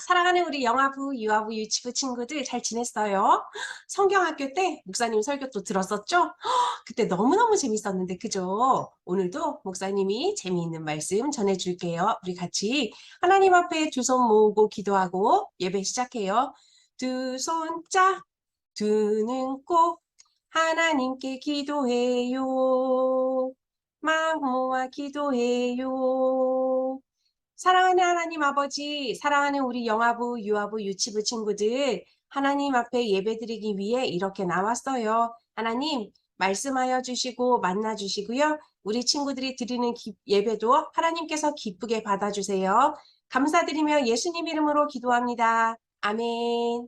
사랑하는 우리 영아부, 유아부, 유치부 친구들 잘 지냈어요? 성경학교 때 목사님 설교 또 들었었죠? 그때 너무너무 재밌었는데, 그죠? 오늘도 목사님이 재미있는 말씀 전해줄게요. 우리 같이 하나님 앞에 두 손 모으고 기도하고 예배 시작해요. 두 손 짝, 두 눈 꼭 하나님께 기도해요. 마음 모아 기도해요. 사랑하는 하나님 아버지, 사랑하는 우리 영아부, 유아부, 유치부 친구들, 하나님 앞에 예배드리기 위해 이렇게 나왔어요. 하나님, 말씀하여 주시고 만나 주시고요. 우리 친구들이 드리는 기- 예배도 하나님께서 기쁘게 받아주세요. 감사드리며 예수님 이름으로 기도합니다. 아멘.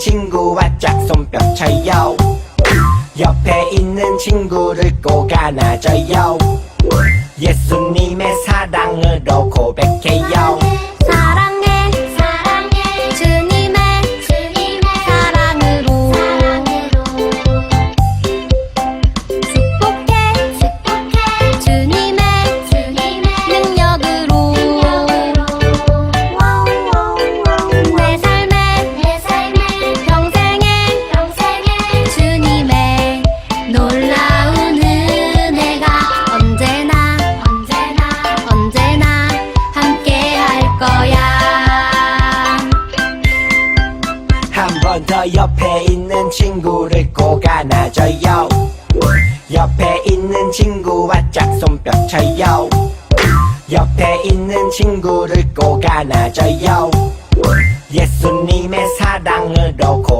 친구와 짝손뼉 쳐요. 옆에 있는 친구를 꼭 안아줘요. 예수님의 사랑으로 고백 친구를 꼭 안아줘요. 예수님의 사랑으로 고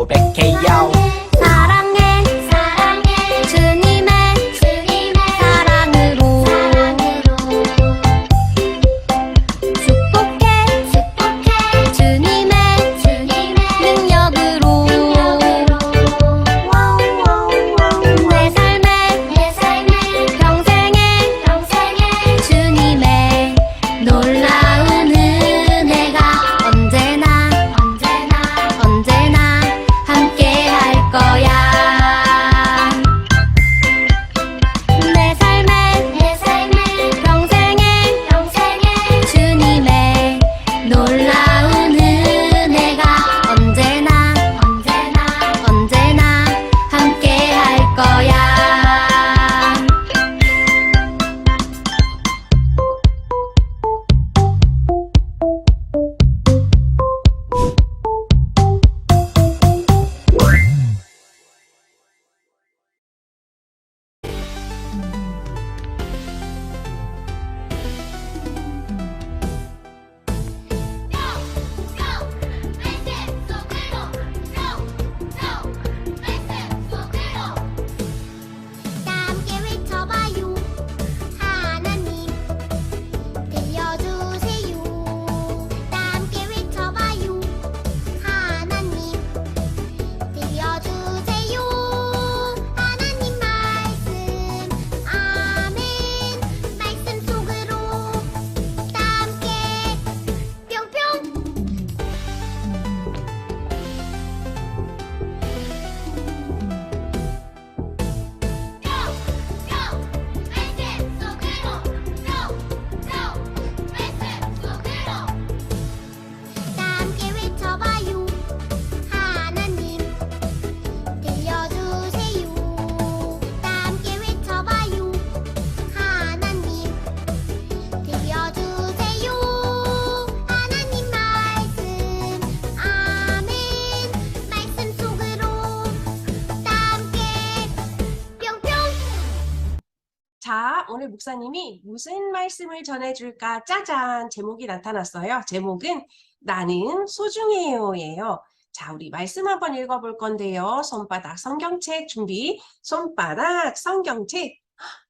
자, 오늘 목사님이 무슨 말씀을 전해줄까? 짜잔! 제목이 나타났어요. 제목은 나는 소중해요예요. 자, 우리 말씀 한번 읽어볼 건데요. 손바닥 성경책 준비. 손바닥 성경책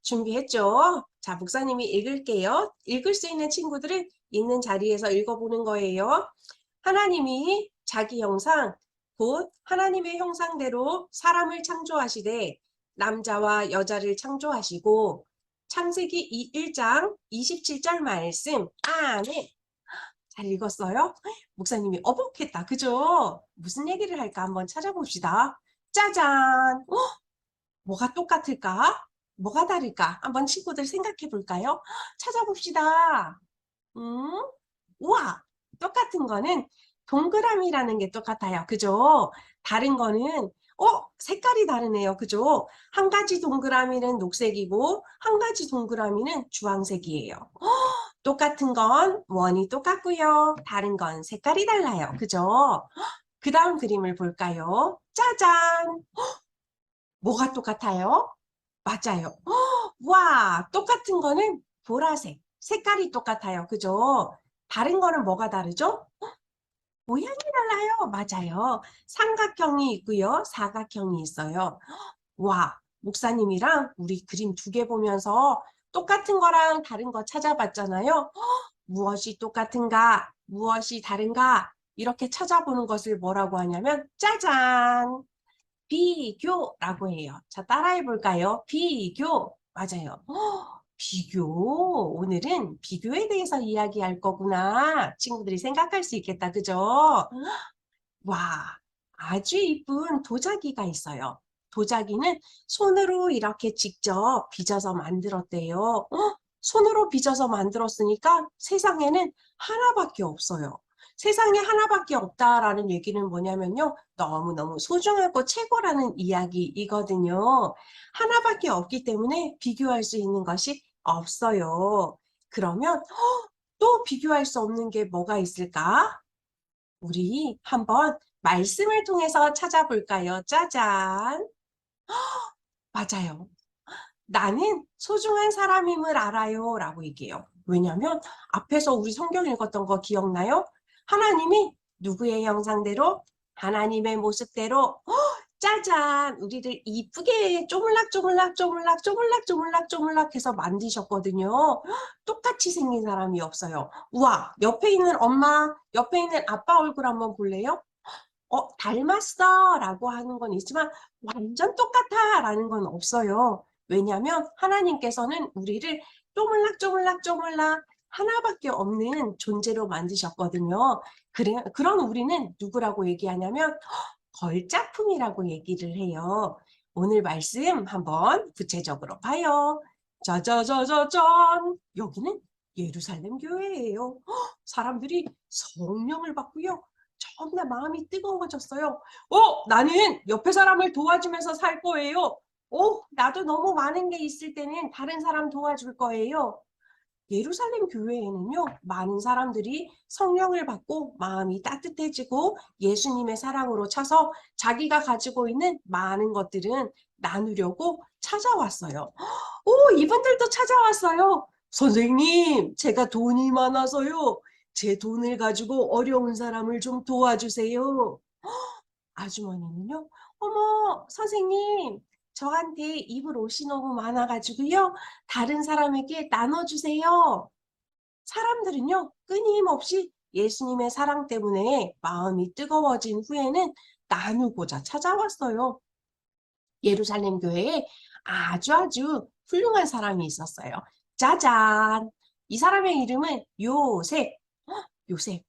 준비했죠? 자, 목사님이 읽을게요. 읽을 수 있는 친구들은 있는 자리에서 읽어보는 거예요. 하나님이 자기 형상, 곧 하나님의 형상대로 사람을 창조하시되 남자와 여자를 창조하시고 창세기 1장 27절 말씀 아멘 잘 읽었어요? 목사님이 어복했다 그죠? 무슨 얘기를 할까 한번 찾아봅시다 짜잔 어? 뭐가 똑같을까? 뭐가 다를까? 한번 친구들 생각해 볼까요? 찾아봅시다 음? 우와 똑같은 거는 동그라미라는 게 똑같아요 그죠? 다른 거는 어? 색깔이 다르네요. 그죠? 한 가지 동그라미는 녹색이고 한 가지 동그라미는 주황색이에요. 어, 똑같은 건 원이 똑같고요. 다른 건 색깔이 달라요. 그죠? 그 다음 그림을 볼까요? 짜잔! 헉, 뭐가 똑같아요? 맞아요. 헉, 와, 똑같은 거는 보라색. 색깔이 똑같아요. 그죠? 다른 거는 뭐가 다르죠? 헉, 모양이 달라요. 맞아요. 삼각형이 있고요. 사각형이 있어요. 와, 목사님이랑 우리 그림 두 개 보면서 똑같은 거랑 다른 거 찾아봤잖아요. 무엇이 똑같은가, 무엇이 다른가, 이렇게 찾아보는 것을 뭐라고 하냐면, 짜잔! 비교라고 해요. 자, 따라해 볼까요? 비교. 맞아요. 허, 비교. 오늘은 비교에 대해서 이야기할 거구나. 친구들이 생각할 수 있겠다. 그죠? 와, 아주 이쁜 도자기가 있어요. 도자기는 손으로 이렇게 직접 빚어서 만들었대요. 어? 손으로 빚어서 만들었으니까 세상에는 하나밖에 없어요. 세상에 하나밖에 없다라는 얘기는 뭐냐면요. 너무너무 소중하고 최고라는 이야기이거든요. 하나밖에 없기 때문에 비교할 수 있는 것이 없어요. 그러면 어, 또 비교할 수 없는 게 뭐가 있을까? 우리 한번 말씀을 통해서 찾아볼까요? 짜잔. 맞아요. 나는 소중한 사람임을 알아요. 라고 얘기해요. 왜냐면 앞에서 우리 성경 읽었던 거 기억나요? 하나님이 누구의 형상대로? 하나님의 모습대로 헉, 짜잔 우리를 이쁘게 쪼물락 쪼물락 쪼물락 쪼물락 쪼물락 쪼물락 해서 만드셨거든요. 헉, 똑같이 생긴 사람이 없어요. 우와 옆에 있는 엄마 옆에 있는 아빠 얼굴 한번 볼래요? 어 닮았어 라고 하는 건 있지만 완전 똑같아 라는 건 없어요. 왜냐하면 하나님께서는 우리를 쪼물락 쪼물락 쪼물락 하나밖에 없는 존재로 만드셨거든요. 그래, 그런 우리는 누구라고 얘기하냐면 걸작품이라고 얘기를 해요. 오늘 말씀 한번 구체적으로 봐요. 짜자자자잔! 여기는 예루살렘 교회예요. 헉, 사람들이 성령을 받고요. 정말 마음이 뜨거워졌어요. 어, 나는 옆에 사람을 도와주면서 살 거예요. 어, 나도 너무 많은 게 있을 때는 다른 사람 도와줄 거예요. 예루살렘 교회에는요, 많은 사람들이 성령을 받고 마음이 따뜻해지고 예수님의 사랑으로 차서 자기가 가지고 있는 많은 것들은 나누려고 찾아왔어요. 오, 이분들도 찾아왔어요. 선생님, 제가 돈이 많아서요. 제 돈을 가지고 어려운 사람을 좀 도와주세요. 아주머니는요, 어머, 선생님, 저한테 입을 옷이 너무 많아가지고요. 다른 사람에게 나눠주세요. 사람들은요, 끊임없이 예수님의 사랑 때문에 마음이 뜨거워진 후에는 나누고자 찾아왔어요. 예루살렘 교회에 아주 아주 훌륭한 사람이 있었어요. 짜잔! 이 사람의 이름은 요셉. 헉, 요셉.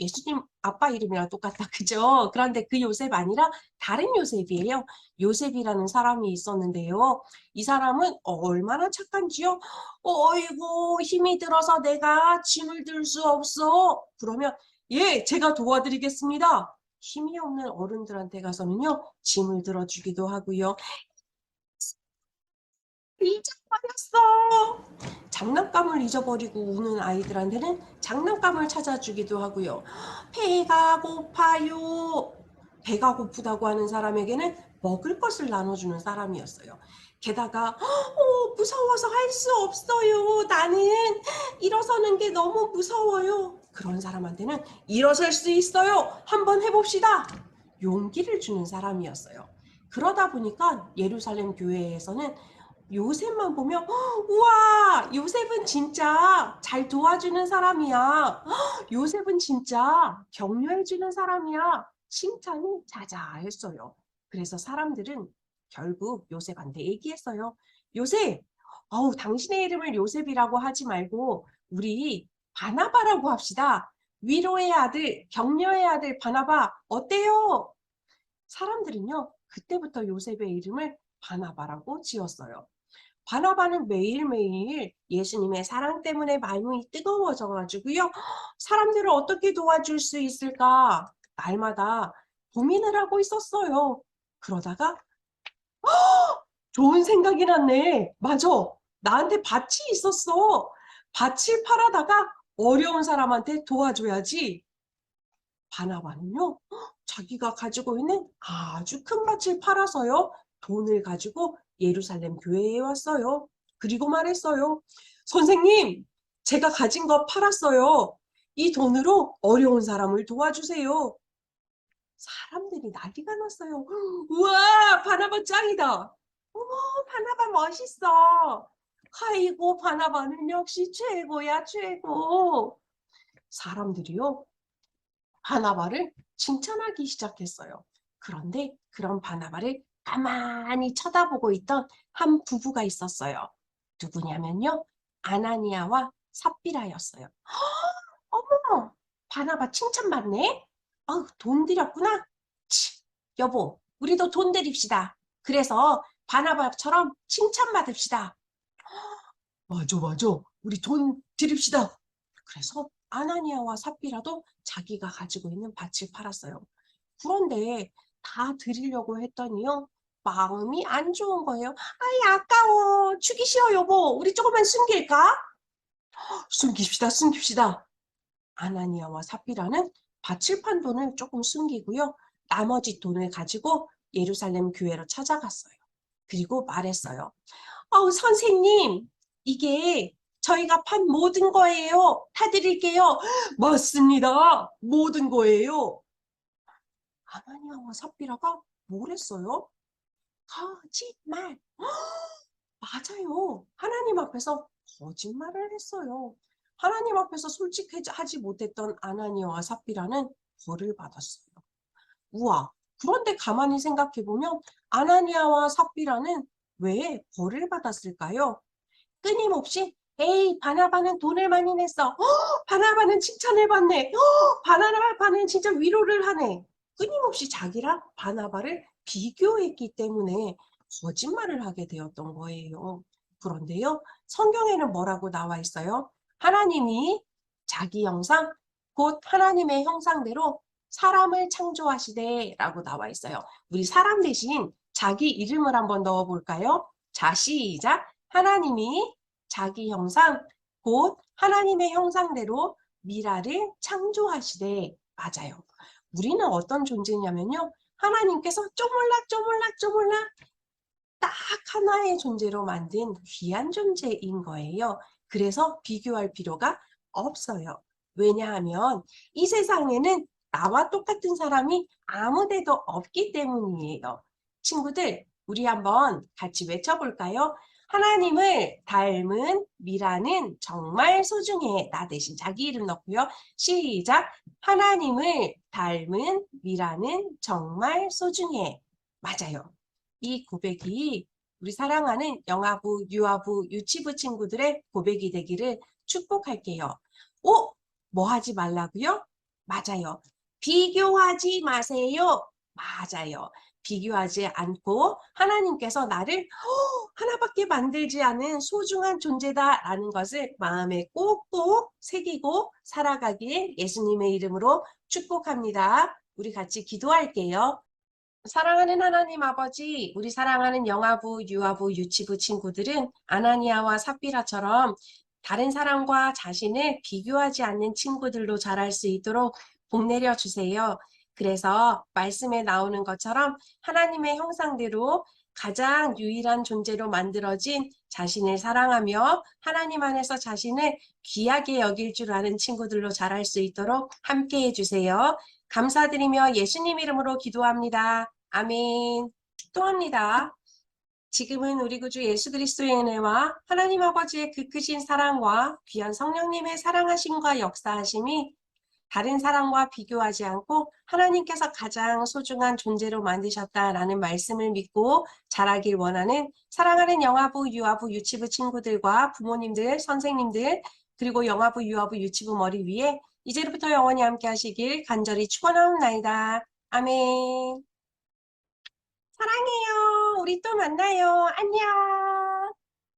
예수님 아빠 이름이랑 똑같다. 그죠? 그런데 그 요셉 아니라 다른 요셉이에요. 요셉이라는 사람이 있었는데요. 이 사람은 얼마나 착한지요? 어이구, 힘이 들어서 내가 짐을 들 수 없어. 그러면, 예, 제가 도와드리겠습니다. 힘이 없는 어른들한테 가서는요, 짐을 들어주기도 하고요. 잊어버렸어. 장난감을 잊어버리고 우는 아이들한테는 장난감을 찾아주기도 하고요. 배가 고파요. 배가 고프다고 하는 사람에게는 먹을 것을 나눠주는 사람이었어요. 게다가 어, 무서워서 할 수 없어요. 나는 일어서는 게 너무 무서워요. 그런 사람한테는 일어설 수 있어요. 한번 해봅시다. 용기를 주는 사람이었어요. 그러다 보니까 예루살렘 교회에서는 요셉만 보면 "헉, 우와 요셉은 진짜 잘 도와주는 사람이야. 헉, 요셉은 진짜 격려해주는 사람이야. 칭찬이 자자했어요. 그래서 사람들은 결국 요셉한테 얘기했어요. 요셉, 어우, 당신의 이름을 요셉이라고 하지 말고 우리 바나바라고 합시다. 위로의 아들, 격려의 아들 바나바 어때요? 사람들은요, 그때부터 요셉의 이름을 바나바라고 지었어요. 바나바는 매일매일 예수님의 사랑 때문에 마음이 뜨거워져 가지고요. 사람들을 어떻게 도와줄 수 있을까? 날마다 고민을 하고 있었어요. 그러다가 좋은 생각이 났네. 맞아. 나한테 밭이 있었어. 밭을 팔아다가 어려운 사람한테 도와줘야지. 바나바는요, 자기가 가지고 있는 아주 큰 밭을 팔아서요, 돈을 가지고 예루살렘 교회에 왔어요. 그리고 말했어요. 선생님, 제가 가진 거 팔았어요. 이 돈으로 어려운 사람을 도와주세요. 사람들이 난리가 났어요. 우와, 바나바 짱이다. 어머, 바나바 멋있어. 아이고, 바나바는 역시 최고야, 최고. 사람들이요. 바나바를 칭찬하기 시작했어요. 그런데 그런 바나바를 가만히 쳐다보고 있던 한 부부가 있었어요. 누구냐면요. 아나니아와 삽비라였어요. 어머, 바나바 칭찬받네? 아우, 돈 들였구나? 치, 여보, 우리도 돈 드립시다. 그래서 바나바처럼 칭찬받읍시다. 맞아, 맞아. 우리 돈 드립시다. 그래서 아나니아와 삽비라도 자기가 가지고 있는 밭을 팔았어요. 그런데 다 드리려고 했더니요. 마음이 안 좋은 거예요. 아이, 아까워. 주기 싫어, 여보. 우리 조금만 숨길까? 숨깁시다, 숨깁시다. 아나니아와 삽비라는 밭을 판 돈을 조금 숨기고요. 나머지 돈을 가지고 예루살렘 교회로 찾아갔어요. 그리고 말했어요. 어우, 선생님, 이게 저희가 판 모든 거예요. 다 드릴게요. 맞습니다. 모든 거예요. 아나니아와 삽비라가 뭘 했어요? 거짓말. 맞아요. 하나님 앞에서 거짓말을 했어요. 하나님 앞에서 솔직하지 못했던 아나니아와 삽비라는 벌을 받았어요. 우와. 그런데 가만히 생각해 보면 아나니아와 삽비라는 왜 벌을 받았을까요? 끊임없이 에이 바나바는 돈을 많이 냈어. 어, 바나바는 칭찬을 받네. 어, 바나바는 진짜 위로를 하네. 끊임없이 자기랑 바나바를 비교했기 때문에 거짓말을 하게 되었던 거예요. 그런데요, 성경에는 뭐라고 나와 있어요? 하나님이 자기 형상, 곧 하나님의 형상대로 사람을 창조하시되 라고 나와 있어요. 우리 사람 대신 자기 이름을 한번 넣어 볼까요? 자, 시작. 하나님이 자기 형상, 곧 하나님의 형상대로 미라를 창조하시되 맞아요. 우리는 어떤 존재냐면요. 하나님께서 쪼물락 쪼물락 쪼물락 딱 하나의 존재로 만든 귀한 존재인 거예요. 그래서 비교할 필요가 없어요. 왜냐하면 이 세상에는 나와 똑같은 사람이 아무 데도 없기 때문이에요. 친구들, 우리 한번 같이 외쳐볼까요? 하나님을 닮은 미라는 정말 소중해. 나 대신 자기 이름 넣고요. 시작. 하나님을 닮은 미라는 정말 소중해. 맞아요. 이 고백이 우리 사랑하는 영아부, 유아부, 유치부 친구들의 고백이 되기를 축복할게요. 오! 뭐 하지 말라고요? 맞아요. 비교하지 마세요. 맞아요. 비교하지 않고 하나님께서 나를 "허, 하나밖에 만들지 않은 소중한 존재다라는 것을 마음에 꼭꼭 새기고 살아가길 예수님의 이름으로 축복합니다. 우리 같이 기도할게요. 사랑하는 하나님 아버지, 우리 사랑하는 영아부, 유아부, 유치부 친구들은 아나니아와 삽비라처럼 다른 사람과 자신을 비교하지 않는 친구들로 자랄 수 있도록 복 내려 주세요. 그래서 말씀에 나오는 것처럼 하나님의 형상대로 가장 유일한 존재로 만들어진 자신을 사랑하며 하나님 안에서 자신을 귀하게 여길 줄 아는 친구들로 자랄 수 있도록 함께 해 주세요. 감사드리며 예수님 이름으로 기도합니다. 아멘. 또합니다. 지금은 우리 구주 예수 그리스도의 은혜와 하나님 아버지의 그 크신 사랑과 귀한 성령님의 사랑하심과 역사하심이 다른 사람과 비교하지 않고 하나님께서 가장 소중한 존재로 만드셨다라는 말씀을 믿고 자라길 원하는 사랑하는 영아부, 유아부, 유치부 친구들과 부모님들, 선생님들 그리고 영아부, 유아부, 유치부 머리 위에 이제부터 영원히 함께 하시길 간절히 축원하옵나이다. 아멘. 사랑해요. 우리 또 만나요. 안녕.